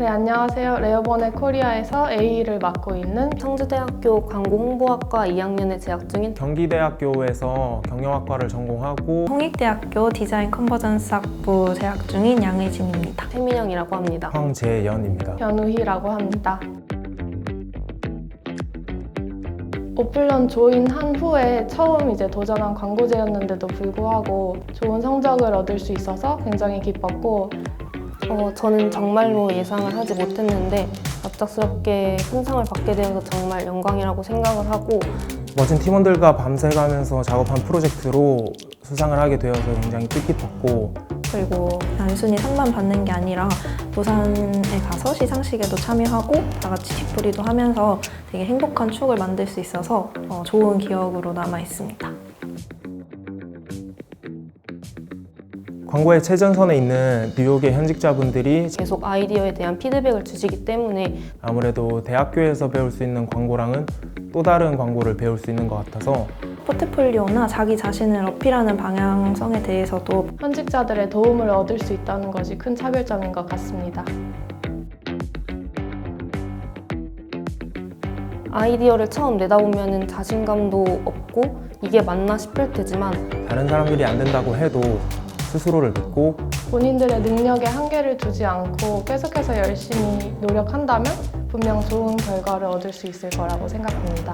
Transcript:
네, 안녕하세요. 레어버넷 코리아에서 A를 맡고 있는 청주대학교 광고홍보학과 2학년에 재학 중인 경기대학교에서 경영학과를 전공하고 홍익대학교 디자인 컨버전스 학부 재학 중인 양의진입니다. 최민영이라고 합니다. 황재연입니다. 변우희라고 합니다. 오플런 조인한 후에 처음 이제 도전한 광고제였는데도 불구하고 좋은 성적을 얻을 수 있어서 굉장히 기뻤고 어, 저는 정말로 예상을 하지 못했는데 갑작스럽게 상상을 받게 되어서 정말 영광이라고 생각을 하고 멋진 팀원들과 밤새가면서 작업한 프로젝트로 수상을 하게 되어서 굉장히 뜻깊었고 그리고 단순히 상만 받는 게 아니라 부산에 가서 시상식에도 참여하고 다 같이 뒷풀이도 하면서 되게 행복한 추억을 만들 수 있어서 어, 좋은 기억으로 남아 있습니다. 광고의 최전선에 있는 뉴욕의 현직자분들이 계속 아이디어에 대한 피드백을 주시기 때문에 아무래도 대학교에서 배울 수 있는 광고랑은 또 다른 광고를 배울 수 있는 것 같아서 포트폴리오나 자기 자신을 어필하는 방향성에 대해서도 현직자들의 도움을 얻을 수 있다는 것이 큰 차별점인 것 같습니다. 아이디어를 처음 내다보면 자신감도 없고 이게 맞나 싶을 테지만 다른 사람들이 안 된다고 해도 스스로를 믿고 본인들의 능력에 한계를 두지 않고 계속해서 열심히 노력한다면 분명 좋은 결과를 얻을 수 있을 거라고 생각합니다.